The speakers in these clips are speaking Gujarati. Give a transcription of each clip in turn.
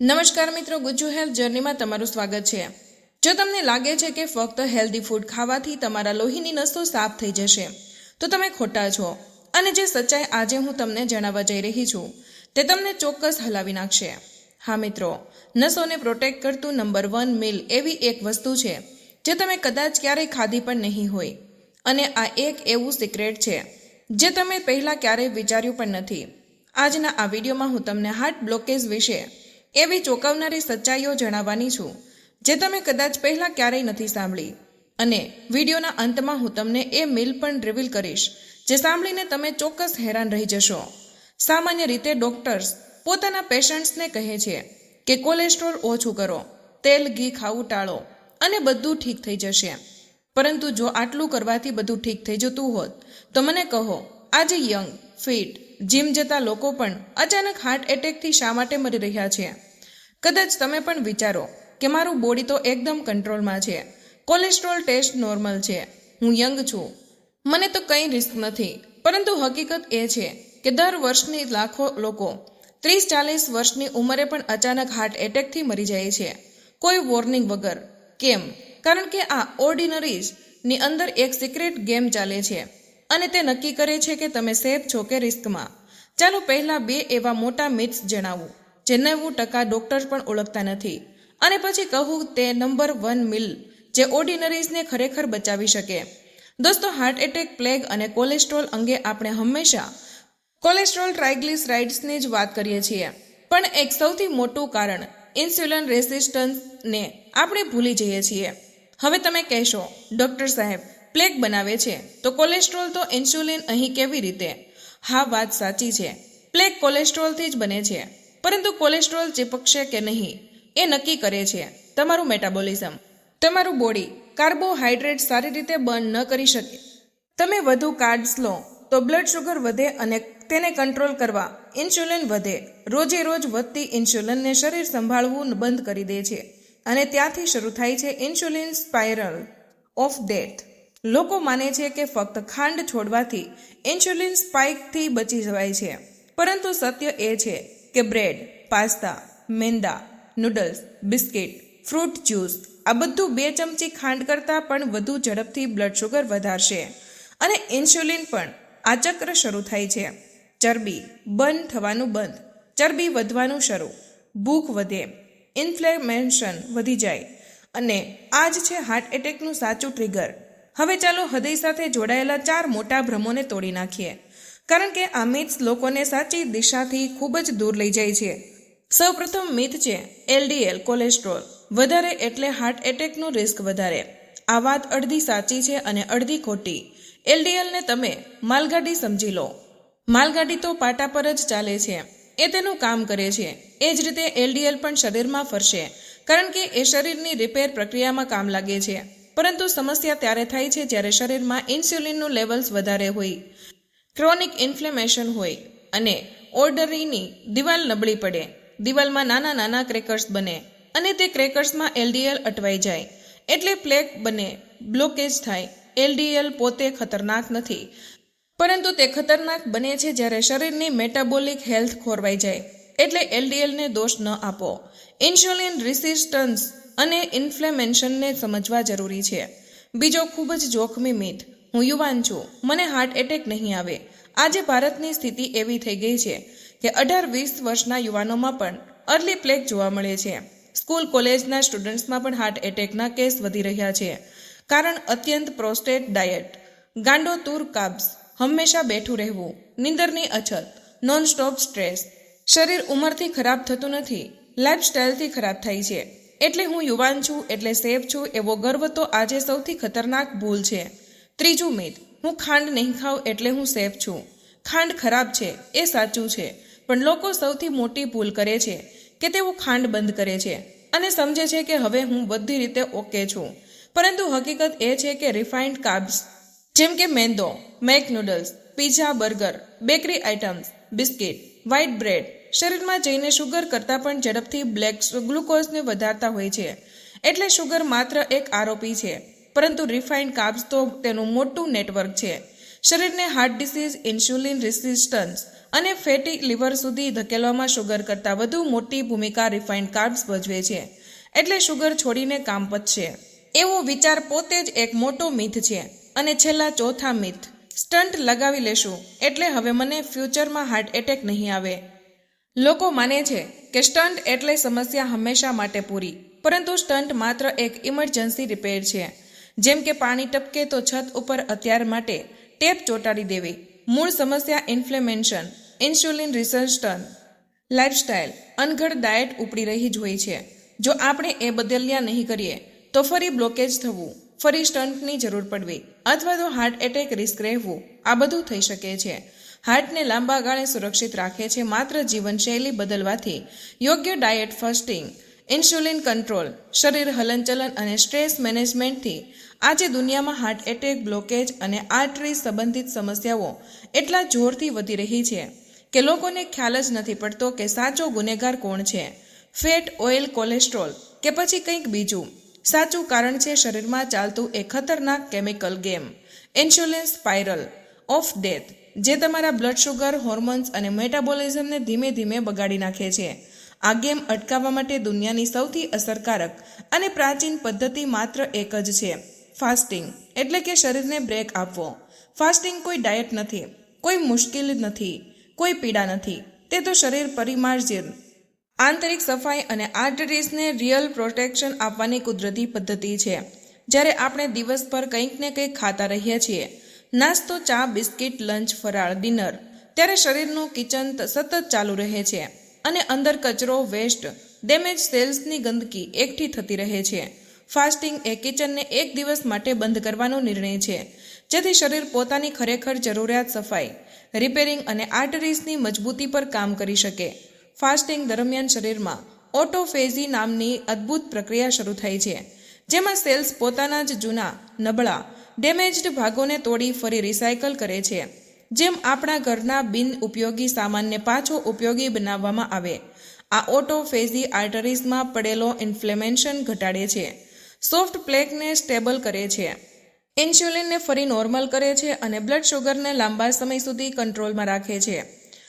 નમસ્કાર મિત્રો, ગુજ્જુ હેલ્થ જર્નીમાં તમારું સ્વાગત છે. જો તમને લાગે છે કે ફક્ત હેલ્ધી ફૂડ ખાવાથી તમારા લોહીની નસો સાફ થઈ જશે, તો તમે ખોટા છો. અને જે સચ્ચાઈ આજે હું તમને જણાવવા જઈ રહી છું, તે તમને ચોક્કસ હલાવી નાખશે. હા મિત્રો, નસોને પ્રોટેક્ટ કરતું નંબર વન મિલ એવી એક વસ્તુ છે, જે તમે કદાચ ક્યારેય ખાધી પણ નહીં હોય. અને આ એક એવું સિક્રેટ છે, જે તમે પહેલાં ક્યારેય વિચાર્યું પણ નથી. આજના આ વિડીયોમાં હું તમને હાર્ટ બ્લોકેજ વિશે એવી ચોંકાવનારી સચ્ચાઈઓ જણાવવાની છું, જે તમે કદાચ પહેલાં ક્યારેય નથી સાંભળી. અને વિડીયોના અંતમાં હું તમને એ મિલ પણ રિવીલ કરીશ, જે સાંભળીને તમે ચોક્કસ હેરાન રહી જશો. સામાન્ય રીતે ડોક્ટર્સ પોતાના પેશન્ટ્સને કહે છે કે કોલેસ્ટ્રોલ ઓછું કરો, તેલ, ઘી ખાવું ટાળો અને બધું ઠીક થઈ જશે. પરંતુ જો આટલું કરવાથી બધું ઠીક થઈ જતું હોત, તો મને કહો, આજે યંગ ફિટ જીમ જતા લોકો પણ અચાનક હાર્ટ એટેકથી શા માટે મરી રહ્યા છે? કદાચ તમે પણ વિચારો કે મારું બોડી તો એકદમ કંટ્રોલમાં છે. કોલેસ્ટ્રોલ ટેસ્ટ નોર્મલ છે. હું યંગ છું. મને તો કંઈ રિસ્ક નથી. પરંતુ હકીકત એ છે કે દર વર્ષની લાખો લોકો ત્રીસ ચાલીસ વર્ષની ઉંમરે પણ અચાનક હાર્ટ એટેકથી મરી જાય છે. કોઈ વોર્નિંગ વગર. કેમ? કારણ કે આ ઓર્ડિનરીઝની અંદર એક સિક્રેટ ગેમ ચાલે છે. અને તે નક્કી કરે છે કે તમે સેફ છો કે રિસ્કમાં. ચાલો પહેલાં બે એવા મોટા મિથ્સ જણાવું જે હું ટકા ડૉક્ટર પણ ઓળખતા નથી. અને પછી કહું તે નંબર વન મિલ જે ઓર્ડિનરીઝને ખરેખર બચાવી શકે. દોસ્તો હાર્ટ એટેક પ્લેગ અને કોલેસ્ટ્રોલ અંગે આપણે હંમેશા કોલેસ્ટ્રોલ ટ્રાઇગ્લિસરાઇડ્સની જ વાત કરીએ છીએ. પણ એક સૌથી મોટું કારણ ઇન્સ્યુલિન રેસિસ્ટન્સને આપણે ભૂલી જઈએ છીએ. હવે તમે કહેશો ડૉક્ટર સાહેબ પ્લેગ બનાવે છે. તો કોલેસ્ટ્રોલ તો ઇન્સ્યુલિન અહીં કેવી રીતે? હા, વાત સાચી છે. પ્લેગ કોલેસ્ટ્રોલથી જ બને છે. પરંતુ કોલેસ્ટ્રોલ ચીપકશે કે નહીં? એ નક્કી કરે છે. તમારું મેટાબોલિઝમ. તમારું બોડી કાર્બોહાઈડ્રેટ સારી રીતે બર્ન ન કરી શકે. તમે વધુ કાર્બ્સ લો, તો બ્લડ શુગર વધે અને તેને કંટ્રોલ કરવા ઇન્સ્યુલિન વધે. રોજે રોજ વધતી ઇન્સ્યુલિનને શરીર સંભાળવું બંધ કરી દે છે. અને ત્યાંથી શરૂ થાય છે ઇન્સ્યુલિન સ્પાયરલ ઓફ ડેથ. લોકો માને છે કે ફક્ત ખાંડ છોડવાથી ઇન્સ્યુલિન સ્પાઇકથી બચી જવાય છે. પરંતુ સત્ય એ છે કે બ્રેડ પાસ્તા મેંદા નૂડલ્સ બિસ્કિટ ફ્રૂટ જ્યુસ આ બધું બે ચમચી ખાંડ કરતાં પણ વધુ ઝડપથી બ્લડ શુગર વધારશે. અને ઇન્સ્યુલિન પણ આ ચક્ર શરૂ થાય છે. ચરબી બંધ થવાનું બંધ, ચરબી વધવાનું શરૂ, ભૂખ વધે ઇન્ફ્લેમેશન વધી જાય અને આ જ છે હાર્ટ એટેકનું સાચું ટ્રિગર હવે ચાલો હૃદય સાથે જોડાયેલા ચાર મોટા ભ્રમોને તોડી નાખીએ. કારણ કે આ મિથ્સ લોકોને સાચી દિશાથી ખૂબ જ દૂર લઈ જાય છે. સૌપ્રથમ મિથ છે, એલડીએલ કોલેસ્ટ્રોલ વધારે એટલે હાર્ટ એટેકનું રિસ્ક વધારે. આ વાત અડધી સાચી છે અને અડધી ખોટી. એલડીએલને તમે માલગાડી સમજી લો. માલગાડી તો પાટા પર જ ચાલે છે. એ તેનું કામ કરે છે. એ જ રીતે એલડીએલ પણ શરીરમાં ફરશે. કારણ કે એ શરીરની રિપેર પ્રક્રિયામાં કામ લાગે છે. પરંતુ સમસ્યા ત્યારે થાય છે જ્યારે શરીરમાં ઇન્સ્યુલિનનું લેવલ્સ વધારે હોય, ક્રોનિક ઇન્ફ્લેમેશન હોય અને ઓર્ડરીની દિવાલ નબળી પડે. દિવાલમાં નાના નાના ક્રેકર્સ બને અને તે ક્રેકર્સમાં એલડીએલ અટવાઈ જાય. એટલે પ્લેગ બને, બ્લોકેજ થાય. એલડીએલ પોતે ખતરનાક નથી. પરંતુ તે ખતરનાક બને છે જ્યારે શરીરની મેટાબોલિક હેલ્થ ખોરવાઈ જાય. એટલે એલડીએલને દોષ ન આપો. ઇન્સ્યુલિન રેસિસ્ટન્સ અને ઇન્ફ્લેમેશનને સમજવા જરૂરી છે. બીજો ખૂબ જ જોખમી મિથ હું યુવાન છું. મને હાર્ટ એટેક નહીં આવે. આજે ભારતની સ્થિતિ એવી થઈ ગઈ છે કે અઢાર વીસ વર્ષના યુવાનોમાં પણ અર્લી પ્લેગ જોવા મળે છે. સ્કૂલ, કોલેજના સ્ટુડન્ટ્સમાં પણ હાર્ટ એટેકના કેસ વધી રહ્યા છે. કારણ અત્યંત પ્રોસ્ટેટ ડાયટ ગાંડો તૂર કાબ્સ. હંમેશા બેઠું રહેવું. નીંદરની અછત. નોન સ્ટોપ સ્ટ્રેસ શરીર ઉંમરથી ખરાબ થતું નથી. લાઇફસ્ટાઇલથી ખરાબ થાય છે. એટલે હું યુવાન છું, એટલે સેફ છું, એવો ગર્વ તો આજે સૌથી ખતરનાક ભૂલ છે. ત્રીજું મિત હું ખાંડ નહીં ખાઉં એટલે હું સેફ છું. ખાંડ ખરાબ છે, એ સાચું છે, પણ લોકો સૌથી મોટી ભૂલ કરે છે કે તેઓ ખાંડ બંધ કરે છે અને સમજે છે કે હવે હું બધી રીતે ઓકે છું. પરંતુ હકીકત એ છે કે રિફાઇન્ડ કાર્બ્સ જેમ કે મેંદો, mac noodles pizza burger bakery items biscuit white bread શરીરમાં જઈને શુગર કરતાં પણ ઝડપથી બ્લેક ગ્લુકોઝને વધારતા હોય છે. એટલે શુગર માત્ર એક આરોપી છે. પરંતુ રિફાઇન્ડ કાર્બ્સ તો તેનું મોટું નેટવર્ક છે. શરીરને હાર્ટ ડિસીઝ ઇન્સ્યુલિન રેસિસ્ટન્સ અને ફેટી લીવર સુધી ધકેલવામાં શુગર કરતાં વધુ મોટી ભૂમિકા રિફાઇન્ડ કાર્બ્સ ભજવે છે. એટલે શુગર છોડીને કામ પતશે. એવો વિચાર પોતે જ એક મોટો મિથ છે અને છેલ્લા ચોથા મિથ સ્ટન્ટ લગાવી લેશું. એટલે હવે મને ફ્યુચરમાં હાર્ટ એટેક નહીં આવે. લોકો માને છે કે સ્ટન્ટ એટલે સમસ્યા હંમેશા માટે પૂરી, પરંતુ સ્ટન્ટ માત્ર એક ઇમરજન્સી રિપેર છે. જેમ કે પાણી ટપકે તો છત ઉપર અત્યાર માટે ટેપ ચોંટાડી દેવી, મૂળ સમસ્યા ઇન્ફ્લેમેન્શન ઇન્સ્યુલિન રિસર્સ્ટન લાઇફસ્ટાઇલ, અનઘડ ડાયટ ઉપડી રહી જ હોય છે. જો આપણે એ બદલ્યા નહીં કરીએ, તો ફરી બ્લોકેજ થવું, ફરી સ્ટન્ટની જરૂર પડવી, અથવા તો હાર્ટ એટેક રિસ્ક રહેવું, આ બધું થઈ શકે છે. હાર્ટને લાંબા ગાળે સુરક્ષિત રાખે છે, માત્ર જીવનશૈલી બદલવાથી. યોગ્ય ડાયટ, ફાસ્ટિંગ, ઇન્સ્યુલિન કંટ્રોલ, શરીર હલનચલન અને સ્ટ્રેસ મેનેજમેન્ટથી. આજે દુનિયામાં હાર્ટ એટેક, બ્લોકેજ અને આર્ટરી સંબંધિત સમસ્યાઓ એટલા જોરથી વધી રહી છે કે લોકોને ખ્યાલ જ નથી પડતો કે સાચો ગુનેગાર કોણ છે. ફેટ, ઓઇલ, કોલેસ્ટ્રોલ કે પછી કંઈક બીજું. સાચું કારણ છે શરીરમાં ચાલતું એ ખતરનાક chemical game. Insulin spiral of death. જે તમારા બ્લડ શુગર હોર્મોન્સ અને મેટાબોલિઝમને ધીમે ધીમે બગાડી નાખે છે. આ ગેમ અટકાવવા માટે દુનિયાની સૌથી અસરકારક અને પ્રાચીન પદ્ધતિ માત્ર એક જ છે. ફાસ્ટિંગ એટલે કે શરીરને બ્રેક આપવો. ફાસ્ટિંગ કોઈ ડાયટ નથી, કોઈ મુશ્કેલ નથી, કોઈ પીડા નથી. તે તો શરીર પરિમાર્જિત આંતરિક સફાઈ અને આર્ટરીઝને રિયલ પ્રોટેક્શન આપવાની કુદરતી પદ્ધતિ છે. જ્યારે આપણે દિવસભર કંઈક ને કંઈક ખાતા રહીએ છીએ નાસ્તો, ચા, બિસ્કિટ, લંચ, ફરાળ, ડિનર. ત્યારે શરીરનું કિચન સતત ચાલુ રહે છે અને અંદર કચરો, વેસ્ટ, ડેમેજ સેલ્સની ગંદકી એકઠી થતી રહે છે. ફાસ્ટિંગ એ કિચનને એક દિવસ માટે બંધ કરવાનો નિર્ણય છે, જેથી શરીર પોતાની ખરેખર જરૂરિયાત સફાઈ, રિપેરિંગ અને આર્ટરીઝની મજબૂતી પર કામ કરી શકે. ફાસ્ટિંગ દરમિયાન શરીરમાં ઓટોફેઝી નામની અદ્ભુત પ્રક્રિયા શરૂ થાય છે, જેમાં સેલ્સ પોતાના જ જૂના નબળા ડેમેજ્ડ ભાગોને તોડી ફરી રિસાયકલ કરે છે. જેમ આપણા ઘરના બિન ઉપયોગી સામાનને પાછો ઉપયોગી બનાવવામાં આવે. આ ઓટોફેઝી આર્ટરીઝમાં પડેલો ઇન્ફ્લેમેશન ઘટાડે છે. સોફ્ટ પ્લેકને સ્ટેબલ કરે છે. ઇન્સ્યુલિનને ફરી નોર્મલ કરે છે અને બ્લડ શુગરને લાંબા સમય સુધી કંટ્રોલમાં રાખે છે.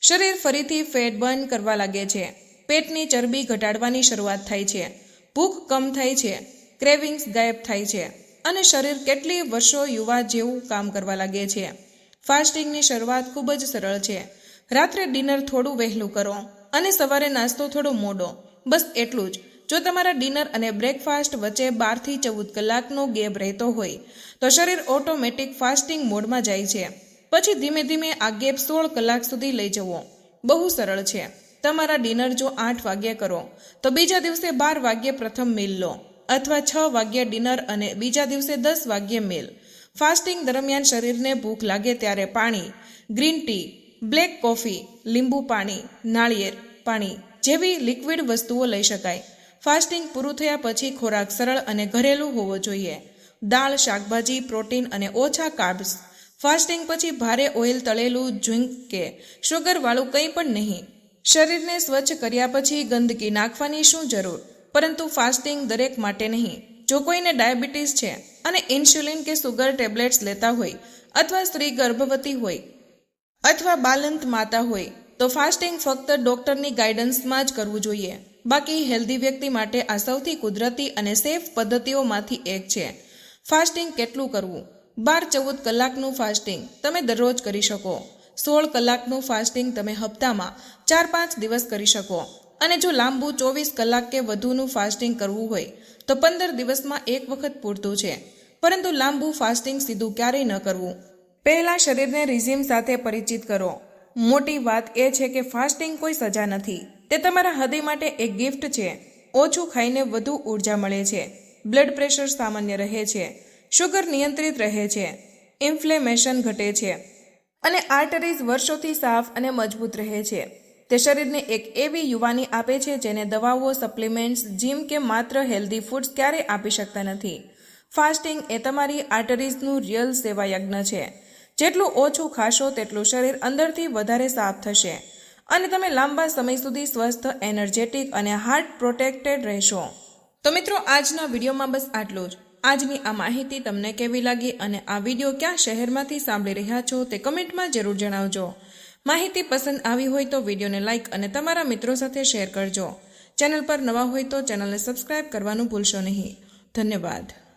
શરીર ફરીથી ફેટ બર્ન કરવા લાગે છે. પેટની ચરબી ઘટાડવાની શરૂઆત થાય છે. ભૂખ કમ થાય છે. ક્રેવિંગ્સ ગાયબ થાય છે. અને શરીર કેટલી વર્ષો યુવા જેવું કામ કરવા લાગે છે. ફાસ્ટિંગની શરૂઆત ખૂબ જ સરળ છે. રાત્રે ડિનર થોડું વહેલું કરો અને સવારે નાસ્તો થોડો મોડો. બસ એટલું જ. જો તમારા ડિનર અને બ્રેકફાસ્ટ વચ્ચે બારથી ચૌદ કલાકનો ગેપ રહેતો હોય, તો શરીર ઓટોમેટિક ફાસ્ટિંગ મોડમાં જાય છે. પછી ધીમે ધીમે આ ગેપ સોળ કલાક સુધી લઈ જવો. બહુ સરળ છે. તમારા ડિનર જો આઠ વાગ્યે કરો, તો બીજા દિવસે બાર વાગ્યે પ્રથમ મીલ લો. અથવા છ વાગ્યે ડિનર અને બીજા દિવસે દસ વાગ્યે મેલ. ફાસ્ટિંગ દરમિયાન શરીરને ભૂખ લાગે ત્યારે પાણી, ગ્રીન ટી, બ્લેક કોફી, લીંબુ પાણી, નાળિયેર પાણી જેવી લિક્વિડ વસ્તુઓ લઈ શકાય. ફાસ્ટિંગ પૂરું થયા પછી ખોરાક સરળ અને ઘરેલું હોવો જોઈએ. દાળ, શાકભાજી, પ્રોટીન અને ઓછા કાર્બ્સ. ફાસ્ટિંગ પછી ભારે ઓઇલ, તળેલું જુંક કે શુગરવાળું કંઈ પણ નહીં. શરીરને સ્વચ્છ કર્યા પછી ગંદકી નાખવાની શું જરૂર? પરંતુ ફાસ્ટિંગ દરેક માટે નહીં. જો કોઈને ડાયાબિટીસ છે અને ઇન્સ્યુલિન કે સુગર ટેબ્લેટ્સ લેતા હોય અથવા સ્ત્રી ગર્ભવતી હોય અથવા બાલંત માતા હોય, તો ફાસ્ટિંગ ફક્ત ડોક્ટરની ગાઈડન્સમાં જ કરવું જોઈએ. બાકી હેલ્ધી વ્યક્તિ માટે આ સૌથી કુદરતી અને સેફ પદ્ધતિઓમાંથી એક છે. ફાસ્ટિંગ કેટલું કરવું? બાર ચૌદ કલાકનું ફાસ્ટિંગ તમે દરરોજ કરી શકો. સોળ કલાકનું ફાસ્ટિંગ તમે હપ્તામાં ચાર પાંચ દિવસ કરી શકો. અને જો લાંબુ ચોવીસ કલાક કે વધુનું ફાસ્ટિંગ કરવું હોય, તો પંદર દિવસમાં એક વખત પૂરતું છે. પરંતુ લાંબુ ફાસ્ટિંગ સીધું ક્યારેય ન કરવું. પહેલાં શરીરને રિઝિમ સાથે પરિચિત કરો. મોટી વાત એ છે કે ફાસ્ટિંગ કોઈ સજા નથી. તે તમારા હૃદય માટે એક ગિફ્ટ છે. ઓછું ખાઈને વધુ ઊર્જા મળે છે. બ્લડ પ્રેશર સામાન્ય રહે છે. શુગર નિયંત્રિત રહે છે. ઇન્ફ્લેમેશન ઘટે છે. અને આર્ટરીઝ વર્ષોથી સાફ અને મજબૂત રહે છે. તે શરીરને એક એવી યુવાની આપે છે જેને દવાઓ સપ્લિમેન્ટ્સ જીમ કે માત્ર હેલ્ધી ફૂડ્સ ક્યારેય આપી શકતા નથી. ફાસ્ટિંગ એ તમારી આર્ટરીઝનું રિયલ સેવાયજ્ઞ છે. જેટલું ઓછું ખાશો તેટલું શરીર અંદરથી વધારે સાફ થશે. અને તમે લાંબા સમય સુધી સ્વસ્થ એનર્જેટિક અને હાર્ટ પ્રોટેક્ટેડ રહેશો. તો મિત્રો, આજના વિડીયોમાં બસ આટલું જ. આજની આ માહિતી તમને કેવી લાગી અને આ વીડિયો ક્યાં શહેરમાંથી સાંભળી રહ્યા છો તે કમેન્ટમાં જરૂર જણાવજો. માહિતી પસંદ આવી હોય તો વિડીયોને લાઇક અને તમારા મિત્રો સાથે શેર કરજો. ચેનલ પર નવા હોય તો ચેનલને સબસ્ક્રાઇબ કરવાનું ભૂલશો નહીં. ધન્યવાદ.